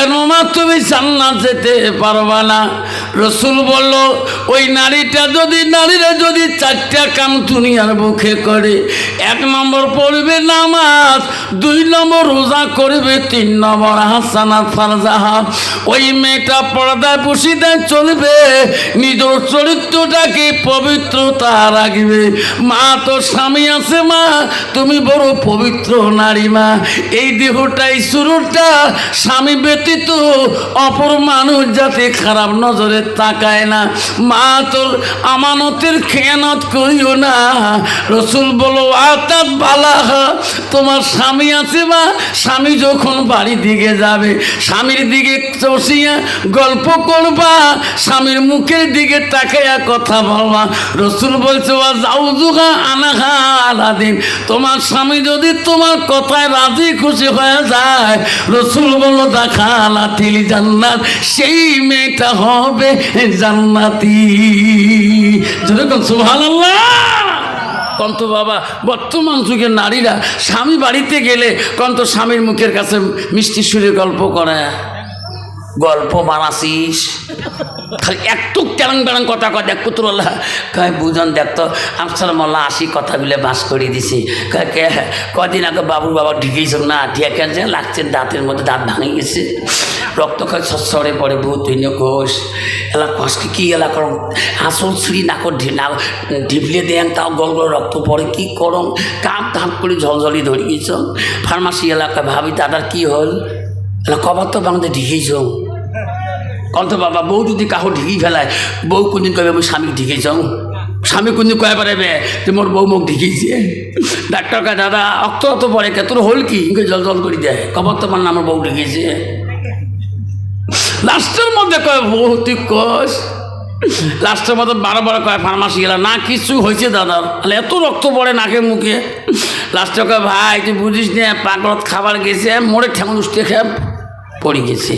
কেন মা তুমি জান্নাত যেতে পারবা না? রসুল বলল, ওই নারীটা যদি, নারীরা যদি চারটা কাম দুনিয়ার মুখে করে, এক নম্বর পড়বে নামাজ, দুই নম্বর রোজা করবে, তিন নম্বর হাসানাত ফারজাহা। ওই মেয়েটা পর্দায় বসিতে চলবে, নিজের চরিত্রটাকে পবিত্রতা রাখবে। মা তো স্বামী আছে মা, তুমি বড় পবিত্র নারী মা। এই দেহটাই শুরুটা স্বামী ব্যতীত অপর মানুষ যাতে খারাপ নজরে তাকায় না। মা, তোর আমানতের খেয়ানত করিও না। রসুল বলো, আতাত বালা তোমার স্বামী আছে মা? স্বামী যখন বাড়ি দিকে যাবে, স্বামীর দিকে চষিয়া গল্প করবা, স্বামীর মুখের দিকে তাকাইয়া কথা বলবা। রসুল বলছে, ওয়া যাও জুগা আনাহা আলাদিন, তোমার স্বামী যদি তোমার কথায় রাজি খুশি হয়ে যায়, রসুল বলো দেখা লাতিল জান্নাত, সেই মেয়েটা হবে জান্নাতি। যেরকম সুভাল কন্ত বাবা, বর্তমান যুগের নারীরা স্বামী বাড়িতে গেলে কন্ত স্বামীর মুখের কাছে মিষ্টি সুরে গল্প করে গল্প বানাসিস? খালি একটু ট্যাং ট্যাং কথা কয়, দেখ পুতুরল্লাহ কয়, বুঝন দেখতো আফসার মোল্লা আসি কথা বলে বাস করে দিছি। কয়, কে? কদিন আগে বাবুর বাবা ঢুকেছ না ঠিক যে লাগছে দাঁতের মধ্যে দাঁত ভাঙে গেছে। রক্ত খায় সরে পড়ে ভূত হইন কোষ। এলা কষকে কি এলা করম? আসল নাকো না ঢিপলে দেন, তাও গল গল রক্ত পড়ে, কি করম? কাপ ধাপ করে ঝলঝলি ধরে গেছ ফার্মাসি এলাকায় ভাবি, দাদার কি হল? কবার তো বাংলাদেশ ঢিকেছ কন্ত বাবা বউ যদি কাহো ঢিকি ফেলায় বউ কোনদিন কবে আমি স্বামী ঢিকে যাও? স্বামী কোনদিন কয়ে পারবে যে মোর বউ মুখ ঢিকেছে ডাক্তার কা দাদা অক্ত অত পরে কে তোর হল কি? জল জল করে দেয়। কবর তো মানে আমার বউ ঢিকেছে লাস্টের মধ্যে কয় বউ তুই কস লাস্টের মধ্যে বারো বারো কয় ফার্মাসি গেলাম না, কিছু হয়েছে দাদা। তাহলে এত রক্ত পড়ে নাকের মুখে। লাস্টে কয়, ভাই, তুই বুঝিস না? পাগলত খাবার গেছে মোড়ে ঠেঙন উঠতে খেয়ে পড়ে গেছে।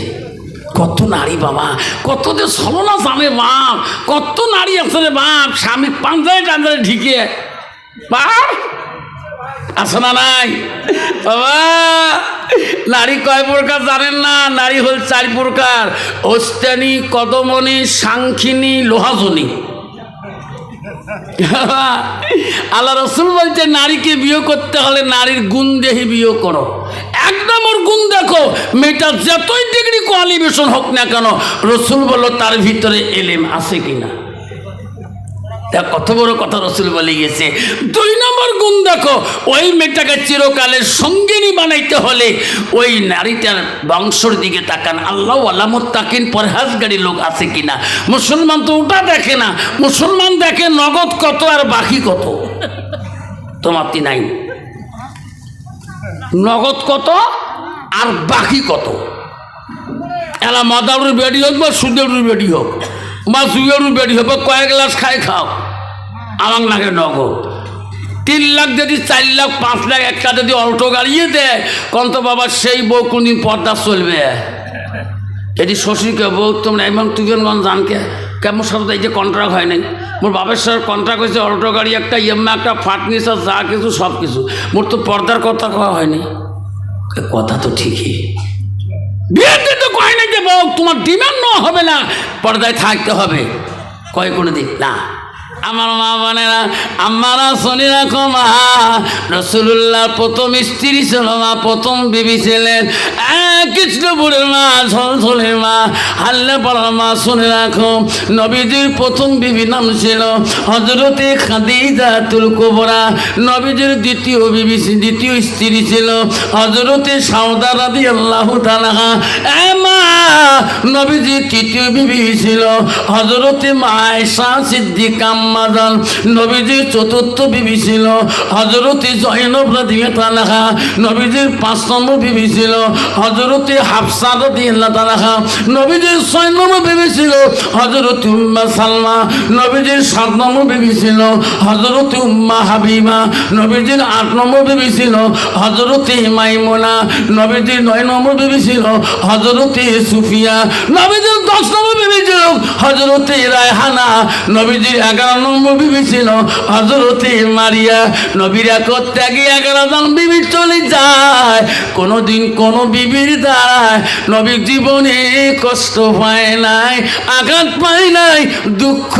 কত নারী বাবা, কত যে ছলনা জানে বাপ, কত নারী আছে রে বাপ, স্বামী পাঞ্জায় টাঞ্জায় ঢিকে। বাপ, আছে না নাই? বাবা, নারী কয় প্রকার জানেন না? নারী হল চার প্রকার ওস্তানি কদমনি, সাংখিনি, লোহাজনী। আল্লাহ রসুল বলছে, নারীকে বিয়ে করতে হলে নারীর গুণ দেহে বিয়ে করো। এক নম্বর গুণ দেখো মেয়েটা যতই ডিগ্রি কোয়ালিফিকেশন হোক না কেন, রসুল বলল, তার ভিতরে এলেম আছে কিনা? তা কত বড় কথা রসুল বলে গেছে দুই নম্বর গুণ দেখো, ওই মেয়েটাকে চিরকালের সঙ্গিনী বানাইতে হলে ওই নারীটার বংশর দিকে তাকান। আল্লাহ আলামত তাকিন পরহাজগাড়ি লোক আছে কিনা? মুসলমান তো ওটা দেখে না। মুসলমান দেখে নগদ কত আর বাকি কত? তোমার নাই নগদ কত? আর বাকি কত? এলা মাদারুর বেডি হোক বা সুদেরুর বেডি হোক, বা সুয়েরুর বেডি হোক, বা কয়েক গ্লাস খাই খাও আমার নাকি নগদ। তিন লাখ যদি চার লাখ, পাঁচ লাখ একটা যদি অল্টো গাড়িয়ে দেয় কন্ত বাবা সেই বউ কোনদিন পর্দা চলবে? এটি শ্বশুরকে বউ, তোমরা এমন তুগেনগঞ্জ জানকে? কেমন সাথে এই যে কন্ট্রাক্ট হয় নাই। মোর বাবার সাথে কন্ট্রাক্ট হয়েছে অল্টো গাড়ি একটা ইএমআই একটা ফার্নিচার যা কিছু, সব কিছু। মোর তো পর্দার কথা কওয়া হয়নি। কথা তো ঠিকই। বিয়েতে তো কয় যে বউ, তোমার ডিমান্ড হবে না, পর্দায় থাকতে হবে। কয় কোনো দিন? না। আমার মা বোনেরা আমারা শুনে রাখো মা রসুল্লাহ প্রথম স্ত্রী ছিল মা, প্রথম বিবি ছিলেন। কৃষ্ণপুরের মা, ঝলঝলের মা হাল্লে পাড়ার মা, শুনে রাখো, নবীজির প্রথম বিবি নাম ছিল হজরতে খাদিজা তুল কোবরা। নবীজির দ্বিতীয় বিবি, দ্বিতীয় স্ত্রী ছিল হজরতে সাউদা রাদি আল্লাহ তালাহা এ মা, নবীজির তৃতীয় বিবি ছিল হজরতে মা মায়সা সিদ্দিকাম। মাদান নবীজির চতুর্থ বিবি ছিল। হজরতে জৈনব রাদিয়া তালাহা নবীজির পাঁচ নম্বর বিবি ছিল। হজরতে হাফসা রাদিয়াল্লাহ তালাহা নবীজির ছয় নম্বর বিবি ছিল। হজরতে উম্মা সালমা নবীজির সাত নম্বর বিবি ছিল। হজরতে উম্মা হাবিমা নবীজির আট নম্বর বিবি ছিল। হজরতে মাইমোনা নবীজির নয় নম্বর বিবি ছিল। হজরতে সুফিয়া নবীজির দশ নম্বর বিবি ছিল। হজরতে রায়হানা নবীজির এগারো নম্বর বিবি ছিল হজরতে মারিয়া। নবীরা করতে গিয়ে এগারো জন বিবি চলে যায়। কোনোদিন কোনো বিবির দ্বারায় নবীর জীবনে কষ্ট পায় নাই আঘাত পায় নাই দুঃখ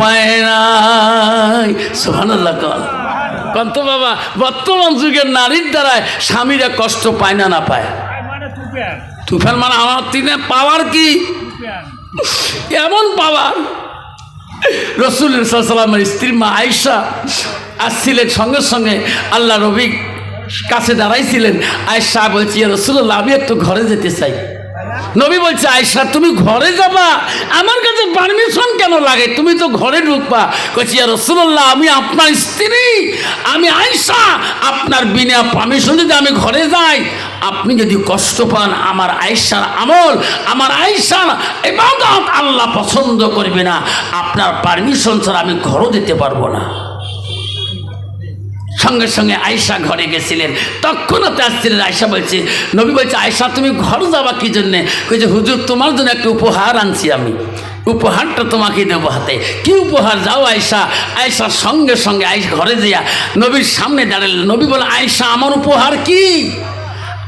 পায় নাই। সোহানাল্লাহ কল কন্ত বাবা বর্তমান যুগের নারীর দ্বারায় স্বামীরা কষ্ট পায় না না পায়? তুফান। মানে আমার তিনে পাওয়ার কি? এমন পাওয়ার। রসুল সাল্লামের স্ত্রী মা আয়সা আসছিলেন সঙ্গে সঙ্গে আল্লাহ রবি কাছে দাঁড়াইছিলেন। আয়সা বলছি রসুল্লাহ আমি একটু ঘরে যেতে চাই। নবী বলছে আয়সা তুমি ঘরে যাবা? আমার কাছে পারমিশন কেন লাগে? তুমি তো ঘরে ঢুকবা। কইছি রসুল্লাহ আমি আপনার স্ত্রী। আমি আয়সা আপনার বিনা পারমিশন যদি আমি ঘরে যাই, আপনি যদি কষ্ট পান, আমার আয়সার আমল, আমার আয়সার এবাদত আল্লাহ পছন্দ করবে না। আপনার পারমিশন ছাড়া আমি ঘরও দিতে পারব না। সঙ্গে সঙ্গে আয়সা ঘরে গেছিলেন। তৎক্ষণাৎ আসছিলেন আয়সা বলছে, নবী বলছে আয়সা তুমি ঘর যাবা কি জন্যে? কইছে, হুজুর, তোমার জন্য একটা উপহার আনছি আমি। উপহারটা তোমাকে দেবো হাতে। কি উপহার? যাও আয়সা আয়সা সঙ্গে সঙ্গে আয়সা ঘরে যাইয়া নবীর সামনে দাঁড়ালেন। নবী বলে আয়সা আমার উপহার কি?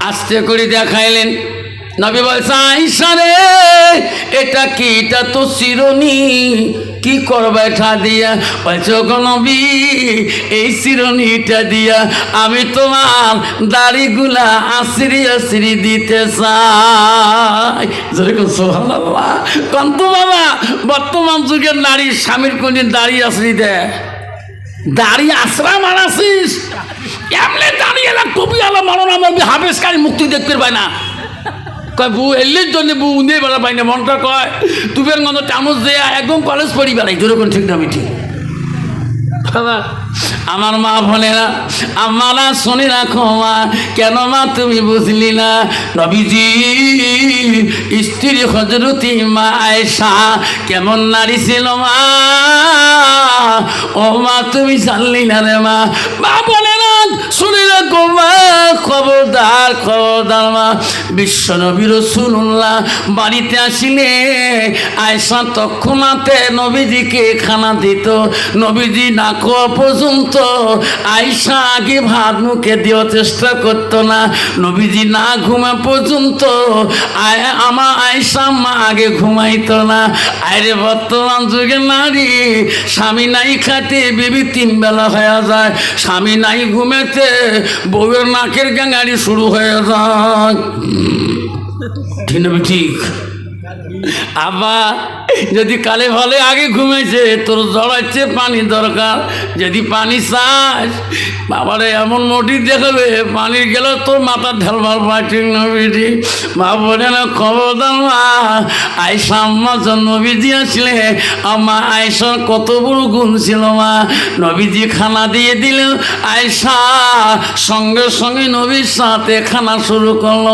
আস্তে করে দেখাইলেন। নবী বলছে আয়সা রে, এটা কি? এটা তো চিরনি কি করবে এটা দিয়া? বলছে নবী, এই চিরনিটা দিয়া আমি তোমার দাড়িগুলা আশ্রি আশ্রি দিতে চাই। যেরকম সোহানাল্লাহ কন্ত বাবা, বর্তমান যুগের নারী স্বামীর কোনদিন দাড়ি আশ্রি দেয়? দাড়ি আশ্রা মারাছিস এমনি দাঁড়িয়ে কবি আলা মরণ আমার হাফেজ কারি মুক্তি দেখতে পায় না। কয় বউ এলির জন্য বউ উন্দে বেলা পাই না। মনটা কয় তুপের মতো চামচ দেয়া একদম কলেজ পড়ি বেলাই দুরকম ঠিক না আমি ঠিক? বাবা, আমার মা না আমারা শুনে রাখো মা, কেন মা তুমি বুঝলি না? নবীজি, স্ত্রী হজরতি মা আয়সা কেমন নারী ছিল মা? ও মা, তুমি জানলি না রে মা? মা না শুনে রাখো মা, খবরদার খবরদার মা। বিশ্ব নবী রসুল্লাহ বাড়িতে আসিলে আয়সা তৎক্ষণাতে নবীজিকে খানা দিত। নবীজি না খাওয়া পর্যন্ত আয়সা আগে ভাত মুখে দেওয়ার চেষ্টা করতো না। নবীজি না ঘুমা পর্যন্ত আমার আয়সা মা আগে ঘুমাইতো না। আরে বর্তমান যুগে নারী, স্বামী নাই খাতে বিবি তিন বেলা হয়ে যায়। স্বামী নাই ঘুমেতে বউয়ের নাকের গাঙাড়ি শুরু হয়ে যায়। ঠিক? আবার যদি কালে ভালে আগে ঘুমেছে, তোর জড়াচ্ছে পানি দরকার। যদি পানি চাস, বাবারে, এমন মোটি দেখাবে, পানি গেলে তোর মাথা ঢালবার পাঠিয়ে নবীজি মা বলে না খবরদার মা আয়সা আম্মা নবী দিয়েছিলে আমা আয়সার কত বড় গুণ ছিল মা। নবীজি খানা দিয়ে দিল আয়সা সঙ্গে সঙ্গে নবীর সাথে খানা শুরু করল।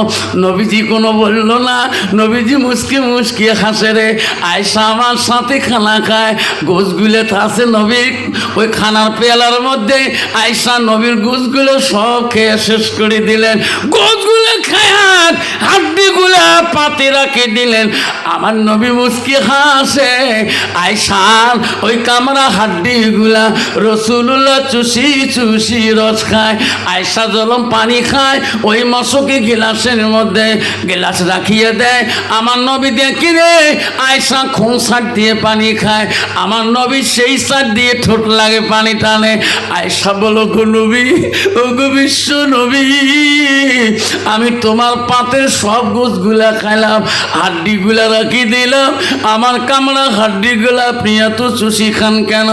নবীজি কোনো বলল না, নবীজি মুসকি মুসকি হাসে রে। আয়সা আমার সাথে খানা খায়। গোসগুলো আছে নবীর। ওই খানার পেয়ালার মধ্যে আয়সা নবীর গোসগুলো সব খেয়ে শেষ করে দিলেন। গোসগুলো খায় হাড্ডিগুলো পাতে রাখে দিলেন। আমার নবী মুসকি হাসে। আয়সার ওই কামরা হাড্ডিগুলা রসুল্লাহ চুষি চুষি রস খায়। আয়সা জলম পানি খায়, ওই মশকে গিলাসের মধ্যে গিলাস রাখিয়ে দেয়। আমার নবী দেখি রে, আয়সা খুন সার দিয়ে পানি খায়? আমার নবী সেই সার দিয়ে ঠোঁট লাগে পানি টানে। আয়সা বলো, গো নবী, ও গো বিশ্ব নবী, আমি তোমার পাতের সব গোছগুলা খাইলাম, হাড্ডিগুলা রাখি দিলাম। আমার কামড়া হাড্ডিগুলা আপনি তো চুষি খান কেন?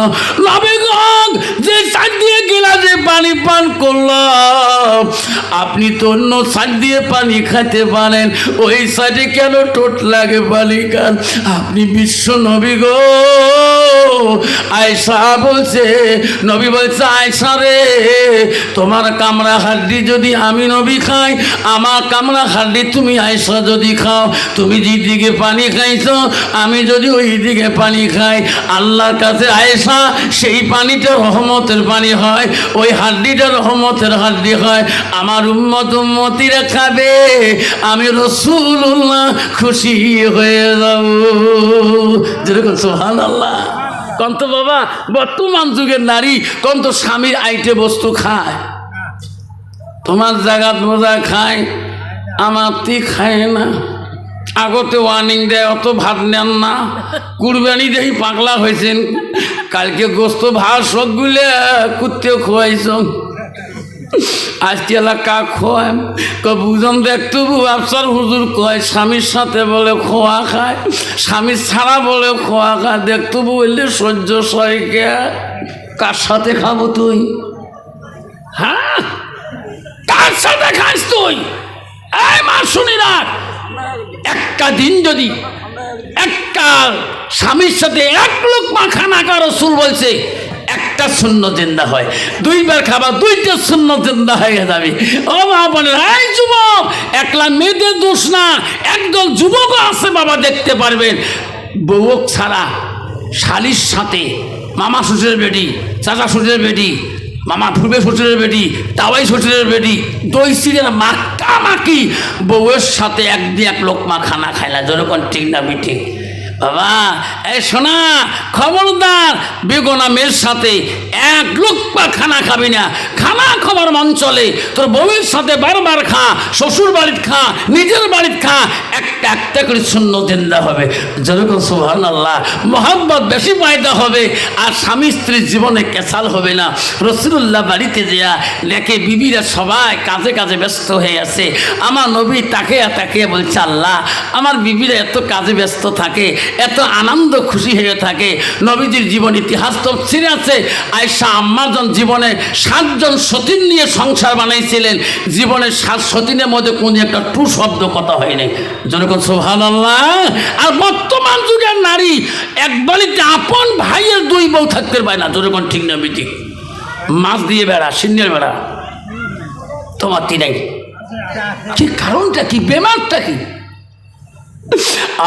নবীগণ যে সার দিয়ে গিলাসে পানি পান করলাম, আপনি তো অন্য সার দিয়ে পানি খেতে পারেন। ওই সাইডে কেন টোট লাগে পানি খান আপনি বিশ্ব নবী গো। আয়সা বলছে, নবী বলছে আয়সা রে, তোমার কামড়া হাড্ডি যদি আমি নবী খাই, আমার কামড়া হাড্ডি তুমি আয়সা যদি খাও, তুমি যেদিকে পানি খাইছো, আমি যদি ওই দিকে পানি খাই, আল্লাহর কাছে আয়সা সেই পানিটা রহমতের পানি হয়, ওই হাড্ডিটা রহমতের হাড্ডি হয়। আমার উম্মত উম্মতিরা খাবে, আমি রসুল্লাহ খুশি হয়ে যেরকম সোহান আল্লাহ কন্ত বাবা, বর্তমান যুগের নারী কন্ত স্বামীর আইটে বস্তু খায়। তোমার জায়গাত বোঝা খায় আমার তি খায় না। আগতে ওয়ার্নিং দেয়, অত ভাত নেন না। কুরবানি দেই, পাগলা হয়েছেন। কালকে গোস্ত ভাত সবগুলো কুত্তে খোয়াইছ আজকে এলাকা খোয়ায়? ক বুঝন দেখতো ব্যবসার হুজুর কয়, স্বামীর সাথে বলে খোয়া খায় স্বামী ছাড়া বলে খোয়া খায়। দেখতো বললে সহ্য সয়কে কার সাথে খাব তুই? হ্যাঁ? কার সাথে খাস তুই? এই মা শুনি না। একটা দিন যদি একটা স্বামীর সাথে এক লোক মাখা না কারও সুর বলছে একটা শূন্য জিন্দা হয়। দুইবার খাবার দুইটা শূন্য জিন্দা হয়ে যাবে। ও মা বলেন এই যুবক, একলা মেয়েদের দোষ না। একদল যুবকও আছে বাবা, দেখতে পারবেন। বউক ছাড়া শালির সাথে মামা শ্বশুরের বেটি, চাচা শ্বশুরের বেটি, মামা ফুরবে শ্বশুরের বেটি, তাওয়াই শ্বশুরের বেটি, দই সিরের মাকি বউয়ের সাথে একদিন এক লোক মা খানা খাইলা যেরকম ঠিক না বিঠিক বাবা, এই শোনা, খবরদার, বেগনা মেয়ের সাথে এক লোক পা খানা খাবি না। খানা খাবার মন চলে। তোর বউয়ের সাথে বারবার খা, শ্বশুর বাড়ির খা, নিজের বাড়ির খা, একটা একটা করে শূন্য জিন্দা হবে। যেরকম সুহান আল্লাহ মোহাম্মত বেশি পায়দা হবে, আর স্বামী স্ত্রীর জীবনে কেসাল হবে না। রসুল্লাহ বাড়িতে যেয়া দেখে বিবিরা সবাই কাজে কাজে ব্যস্ত হয়ে আছে। আমার নবী তাকে তাকে বলছে, আল্লাহ, আমার বিবিরা এত কাজে ব্যস্ত থাকে এত আনন্দ খুশি হয়ে থাকে। নবীজির জীবন ইতিহাস তো ছিঁড়ে আছে আয়সা আম্মাজন জীবনে সাতজন সতীন নিয়ে সংসার বানাইছিলেন। জীবনের সাত সতীনের মধ্যে কোনো একটা টু শব্দ কথা হয় নাই। যেরকম সোহান আর বর্তমান যুগের নারী এক বাড়িতে আপন ভাইয়ের দুই বউ থাকতে পারে না। যেরকম ঠিক না বিটি মাছ দিয়ে বেড়া, সিন্নের বেড়া। তোমার তিনাই। কি কারণটা কি? বেমারটা কি?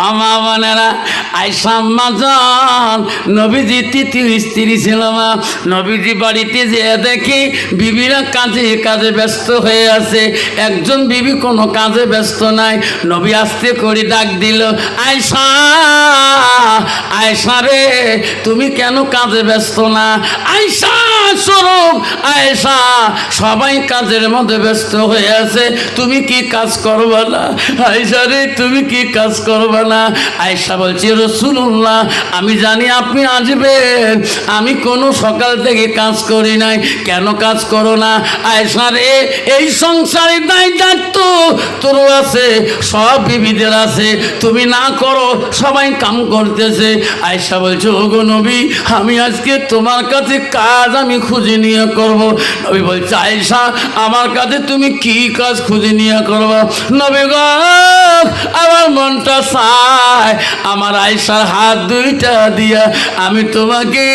আমা মানেরা আইসাম্মা যান নবীজি তৃতীয় স্ত্রী ছিল মা। নবীজি বাড়িতে যে দেখি বিবিরা কাজে কাজে ব্যস্ত হয়ে আছে। একজন বিবি কোনো কাজে ব্যস্ত নাই। নবী আস্তে করে ডাক দিল আয়সা আয়সা রে, তুমি কেন কাজে ব্যস্ত না? আয়সা স্বরূপ আয়সা সবাই কাজের মধ্যে ব্যস্ত হয়ে আছে। তুমি কি কাজ করবে না? আয়সা রে, তুমি কি কাজ করবে না। আয়সা বলছি রসুল্লাহ আমি জানি আপনি আসবেন। আমি কোনো সকাল থেকে কাজ করি নাই। কেন কাজ করো না? আয়সা রে, এই সংসারে নাই দায়িত্ব। তোরও আছে, সব বিবিদের আছে। তুমি না করো, সবাই কাম করতেছে। আয়সা বলছে, ওগো নবী, আমি আজকে তোমার কাছে কাজ আমি খুঁজে নিয়ে করব। নবী বলছে আয়সা আমার কাছে তুমি কি কাজ খুঁজে নিয়ে করব? নবী গো আমার মনটা চায় আমার আয়সার হাত দুইটা দিয়া আমি তোমাকে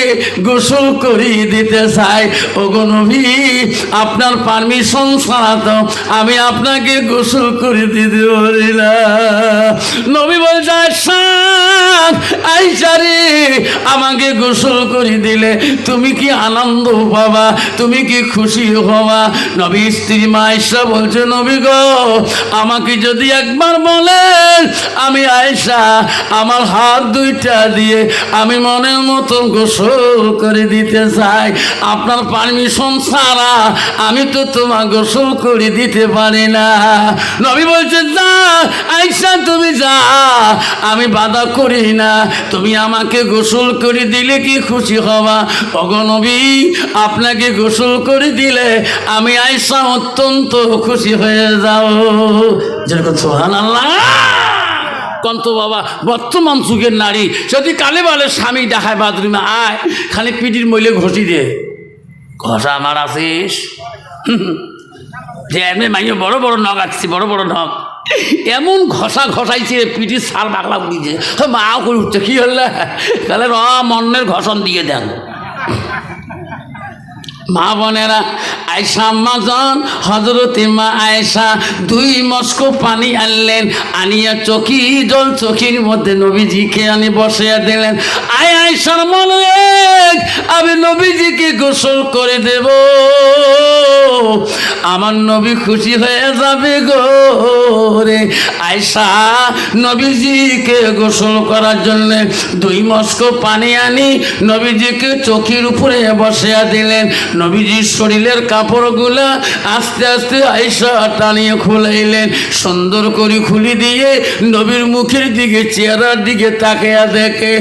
গোসল করি দিতে চাই। ওগো নবী, আপনার পারমিশন ছাড়া আমি আপনাকে গোসল করে দিতে পারি না। নবী বলছে, আয়সা আয়সা রে আমাকে গোসল করে দিলে তুমি কি আনন্দ পাবা? তুমি কি খুশি হবা? নবী স্ত্রী মা আয়সা বলছে, নবী গো, আমাকে যদি একবার বলেন, আমি আয়সা আমার হাত দুইটা দিয়ে আমি মনের মতো গোসল করে দিতে চাই। আপনার পারমিশন ছাড়া আমি তো তোমার গোসল করে দিতে পারি না। নবী বলছে, যা আয়সা তুমি যা, আমি বাধা করি না। তুমি আমাকে গোসল করে দিলে কি খুশি হবা? অগনবী আপনাকে গোসল করে দিলে আমি আয়সা অত্যন্ত খুশি হয়ে যাও। যেরকম সোহান আল্লাহ কন্ত বাবা, বর্তমান যুগের নারী, যদি কালে বলে স্বামী দেখায় বাথরুমে, আয়, খালি পিটির মইলে ঘষি দে। ঘষা আমার আছিস? যে এমনি মাইয়ে বড় বড় নখ আসছি বড় বড় নখ। এমন ঘষা ঘষাইছে পিঠি সার বাকলা উঠিছে মাও করে উঠছে, কি হল? তাহলে র, মন্নের ঘষণ দিয়ে দেন। মা বোনেরা আয়সা আম্মাজন হজরতে মা আয়েশা, দুই মস্কো পানি আনলেন, আনিয়া চকি, জল চকির মধ্যে নবীজিকে আনি বসিয়ে দিলেন। আয় আয়সার মনে আমি নবীজিকে গোসল করে দেব। আমার নবী খুশি হয়ে যাবে গো রে আয়সা নবীজিকে গোসল করার জন্য দুই মস্কো পানি আনি, নবীজিকে চকির উপরে বসিয়া দিলেন। নবীজির শরীরের কাপড়গুলা আস্তে আস্তে আয়সা টানিয়ে খুলাইলেন। সুন্দর করে খুলি দিয়ে নবীর মুখের দিকে, চেহারার দিকে তাকিয়া দেখে,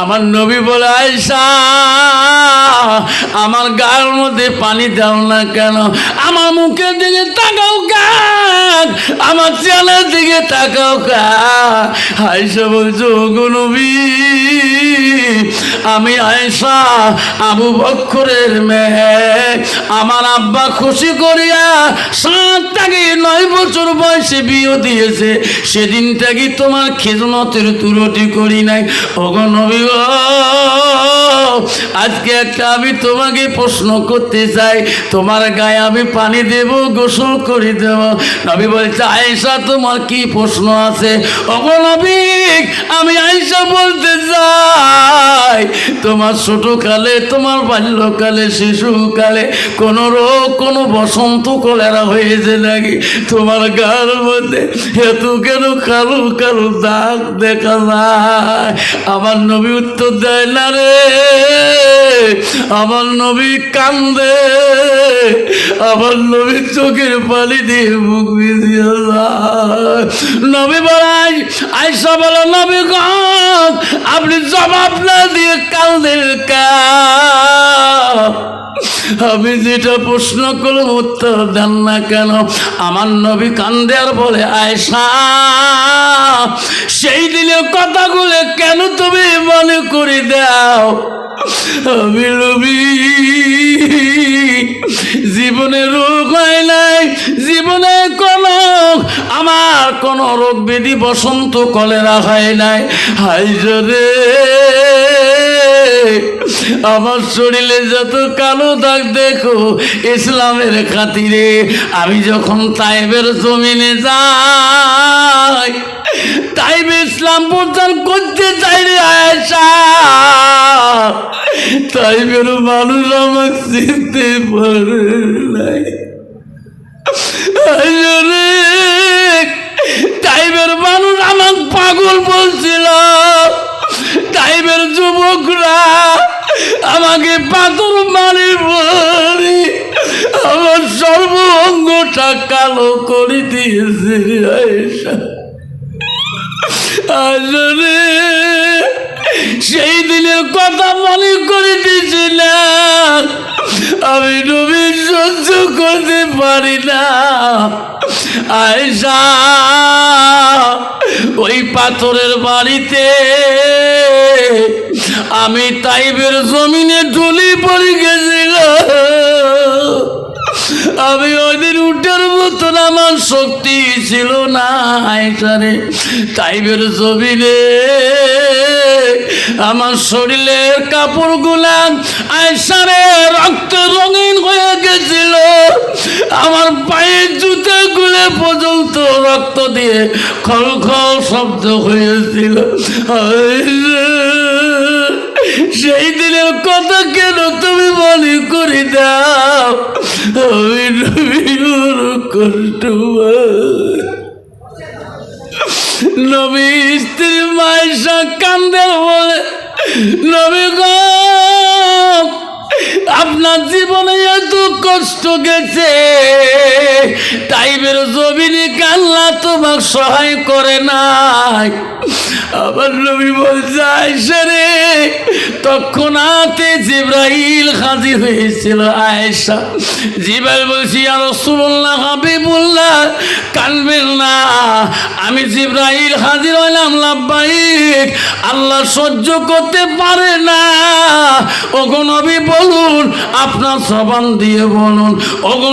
আমার নবী বলে আয়সা আমার গায়ের মধ্যে পানি দাও না কেন? আমার মুখের দিকে তাকাও কাক আমার চেহারার দিকে তাকাও কাক আয়সা বলছো গো নবী, আমি আয়সা আবু বক্ষরের মেয়ে। আমার আব্বা খুশি করিয়া সাত থেকে নয় বছর বয়সে বিয়ে দিয়েছে। সেদিন থেকে তোমার খেজমতের তুরটি করি নাই? ওগো নবী আজকে একটা আমি তোমাকে প্রশ্ন করতে চাই। তোমার গায়ে আমি পানি দেব, গোসল করে দেব। নবী বলছে, আয়েশা, তোমার কি প্রশ্ন আছে? নবী, আমি আয়েশা বলতে চাই, তোমার ছোটকালে, তোমার বাল্যকালে, শিশুকালে কোনো রোগ, কোনো বসন্ত কলেরা হয়েছে নাকি? তোমার গার মধ্যে এত কেন কালো কালো দাগ দেখা যায়? আমার নবী উত্তর দেয়, না রে আমার নবী কান্দে, আমার নবী চোখের পানি দিয়ে মুখ নবী বলাই আয়সা বলো, নবী গণ আপনি জবাব না দিয়ে কান্দের কা? আমি যেটা প্রশ্ন করলাম, উত্তর দেন না কেন? আমার নবী কান্দে আর বলে আয়সা সেই দিনের কথাগুলো কেন তুমি মনে করে দাও? আমি নবী জীবনে রোগ হয় নাই, জীবনে কোন, আমার কোন রোগ বেদি বসন্ত কলেরা হয় নাই। হাই রে। আমার শরীরে যত কালো দাগ দেখো, ইসলামের খাতিরে আমি যখন তাইবের জমিনে যাই, তাইবে ইসলাম প্রচার করতে চাই রে তাইবের মানুষ আমাকে চিনতে পারে নাই। টাইমের মানুষ যুবকরা আমাকে পাথর মারি বলি, আমার সর্ব অঙ্গটা কালো করে দিয়েছে আসলে সেই দিনের কথা মনে করে দিয়েছিলাম। আমি নবী সহ্য করতে পারি না। আয়সা ওই পাথরের বাড়িতে আমি তাইবের জমিনে ঢুলি পড়ে গেছিলাম। আমি ওইদিন উঠার মতন আমার শক্তি ছিল না তাইবের জমিনে আমার শরীরের কাপড় গুলাম আয়সারে রক্ত রঙিন হয়ে গেছিল। আমার পায়ের গুলে পর্যন্ত রক্ত দিয়ে খল খল শব্দ হয়েছিল। সেই দিনের কথা কেন তুমি মনে করে দাও আমি কষ্ট। নবী স্ত্রী মায়েশা কান্দের বলে, নবী গ, আপনার জীবনে এত কষ্ট গেছে। টাইমের জমিনে কান্না তোমার সহায় করে নাই। আবার নবী বলছে রে হাতে জিব্রাইল হাজির হয়েছিল আয়েশা। জিব্রাইল বলছি আর রসুল্লাহ হাবিবুল্লাহ, কানবেন না। আমি জিব্রাইল হাজির হইলাম লাভবাহিক আল্লাহ সহ্য করতে পারে না। ওগো বলুন, আপনার সবান দিয়ে বলুন, ওগো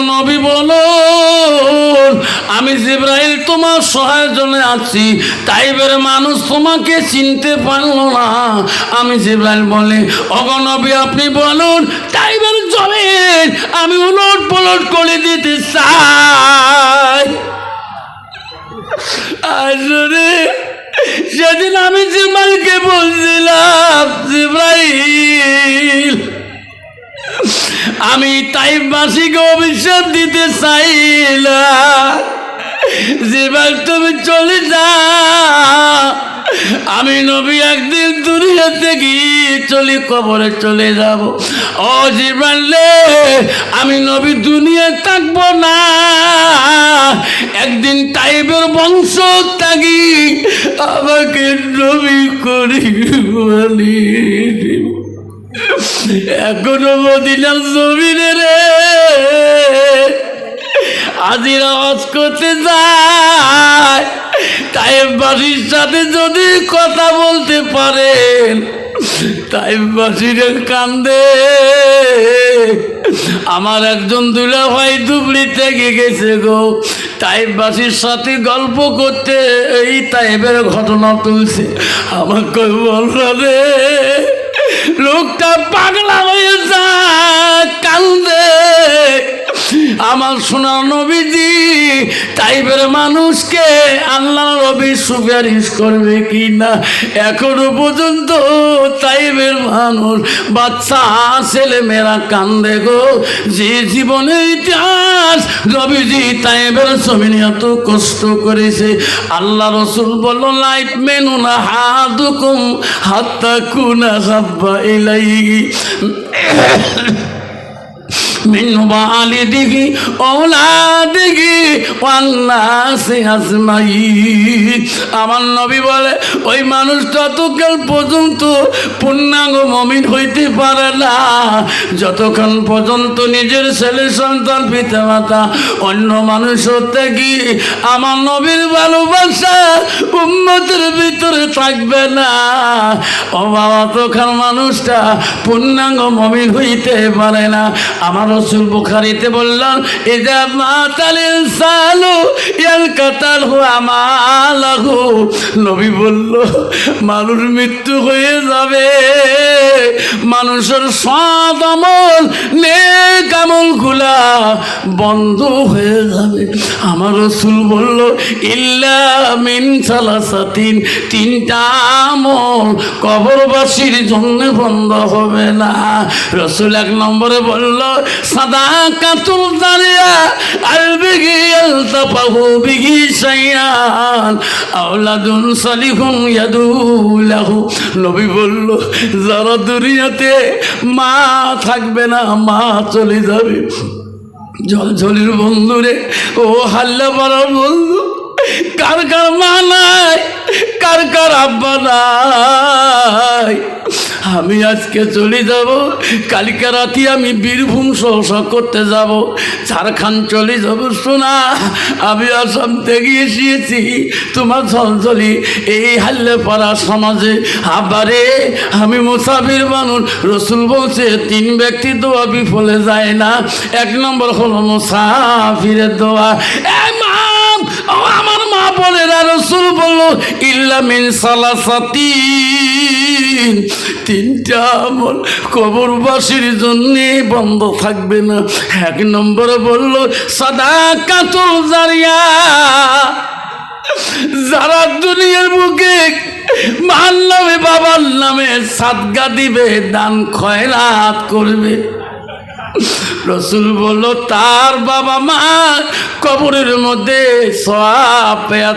বলুন, আমি জিব্রাইল তোমার সহায়ের জন্য আছি। তাইবের মানুষ তোমাকে চিনতে পারল না। আমি জিব্রাইল বলে অগনবী আপনি বলুন তাইবের জমিন আমি উলট পলট করে দিতে চাই। আসলে সেদিন আমি জিব্রাইলকে বলছিলাম, জিব্রাইল, আমি তাইবাসীকে অভিশাপ দিতে চাইলাম যেবার তুমি চলে যা আমি নবী একদিন দুনিয়া থেকে চলে কবরে চলে যাব। ও জীবানলে আমি নবী দুনিয়া থাকব না। একদিন টাইপের বংশ থাকি আমাকে নবী করি বলি? এখনও মদিনার জমিনে রে। আজির আওয়াজ করতে যায় টাইমবাসীর সাথে যদি কথা বলতে পারেন টাইমবাসীর কান্দে। আমার একজন দুলা ভাই দুবলি থেকে গেছে গো টাইমবাসীর সাথে গল্প করতে এই টাইপের ঘটনা তুলছে। আমাকে বলল রে, লোকটা পাগলা হয়ে যায়, কান্দে। আমার সোনা নবীজি টাইপের মানুষকে আল্লাহ রবি সুপারিশ করবে কি না এখনও পর্যন্ত টাইপের মানুষ, বাচ্চা, ছেলে, মেয়েরা কান্দে গো। যে জীবনে ইতিহাস রবিজি টাইপের ছবি এত কষ্ট করেছে। আল্লাহ রসুল বলল লাইফ মেনু না হাতুকুম হাত্তা কুনা হাব্বা ইলাই মিন বালিদিহি ওলাদিহি আমার নবী বলে, ওই মানুষ ততকাল পর্যন্ত পূর্ণাঙ্গ মমিন হইতে পারে না। যতক্ষণ পর্যন্ত নিজের ছেলে, সন্তান পিতা মাতা অন্য মানুষ থেকে আমার নবীর ভালোবাসা উন্মতের ভিতরে থাকবে না। ও বাবা, তখন মানুষটা পূর্ণাঙ্গ মমিন হইতে পারে না। আমার রসুল বুখারিতে বললাম এজা মাতালিল সালু ইয়াল কাতাল হু আমালাহু নবী বলল মানুষ মৃত্যু হয়ে যাবে। মানুষের সৎ আমল, নেক আমলগুলা বন্ধ হয়ে যাবে। আমার রসুল বলল, ইল্লা মিন সালাসাতিন, তিনটা আমল কবরবাসীর জন্য বন্ধ হবে না। রসুল এক নম্বরে বলল সাদা কাতুল দাঁড়িয়া আল বিঘি به شيئان أولاد صالح يدو له. নবী বলল যারা দুনিয়াতে মা থাকবে না, মা চলে যাবে। জল ঝলির বন্ধুরে, ও হাল্লা পাড়ার বন্ধু। কার কার মা নাই কার কার আব্বা নাই আমি আজকে চলে যাব, কালকে রাতে আমি বীরভূম সহসা করতে যাব। ঝাড়খণ্ড চলে যাব শোনা আমি আসাম থেকে এসেছি, তোমার ঝলঝলি এই হাল্লে পাড়া সমাজে। আবারে আমি মুসাফির মানুষ, রসুল বলছে, তিন ব্যক্তি দোয়া বিফলে যায় না। এক নম্বর হলো মুসাফিরের দোয়া। আমার মা বলে রসুল বলল, ইল্লা মিন সালাসাতি তিনটা আমল কবরবাসীর জন্যে বন্ধ থাকবে না। এক নম্বরে বলল সাদা কাতল জারিয়া। যারা দুনিয়ার বুকে মার নামে বাবার নামে সাদগা দিবে, দান খয়রাত করবে। রসুল বলল, তার বাবা মা কবরের মধ্যে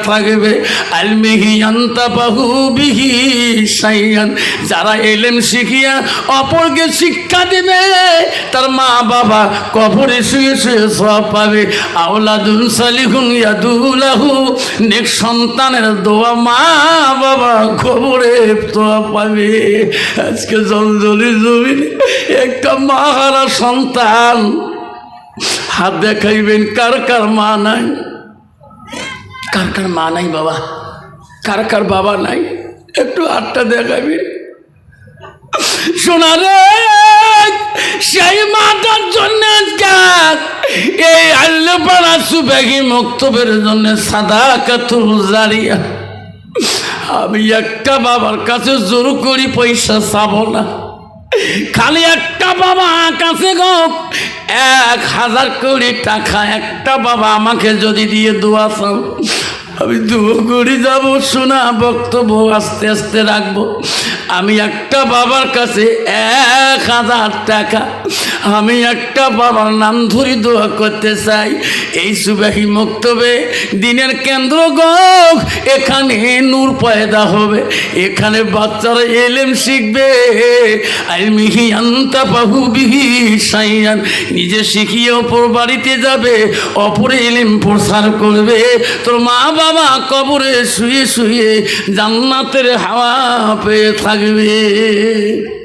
থাকবে। যারা এলেম শিখিয়া অপরকে শিক্ষা দিবে, তার মা বাবা কবরে শুয়ে শুয়ে সব পাবে। আওলাদুল সালিহুন ইয়াদুলাহু, নেক সন্তানের দোয়া মা বাবা কবরে পাবে। আজকে জলজলি জমিন একটা মা হারা সন্তান হাত দেখাইবেন, কার কার মা নাই? কার কার মা নাই বাবা? কার কার বাবা নাই? একটু হাতটা দেখাবেন শোনা রে, সেই মাটার জন্য এই আল্লাপাড়া সুবেগি মক্তবের জন্য সাদা কাতুল জারিয়া। আমি একটা বাবার কাছে জোর করি পয়সা চাব না। খালি একটা বাবা কাছে গো, এক হাজার কোটি টাকা একটা বাবা আমাকে যদি দিয়ে দোয়া চাও, আমি দু করে যাব, শোনা বক্তব্য আস্তে আস্তে রাখব। আমি একটা বাবার কাছে এক হাজার টাকা। আমি একটা বাবার নাম ধরি দোয়া করতে চাই। এই সুবাহী মক্তবে দিনের কেন্দ্র গক এখানে নূর পয়দা হবে। এখানে বাচ্চারা এলেম শিখবে। আর মিহি আন্তা পাহু বিহি সাইয়ান নিজে শিখিয়ে অপর বাড়িতে যাবে, অপরে এলিম প্রসার করবে। তোর মা বাবা কবরে শুয়ে শুয়ে জান্নাতের হাওয়া পেয়ে থাকবে। লাগবে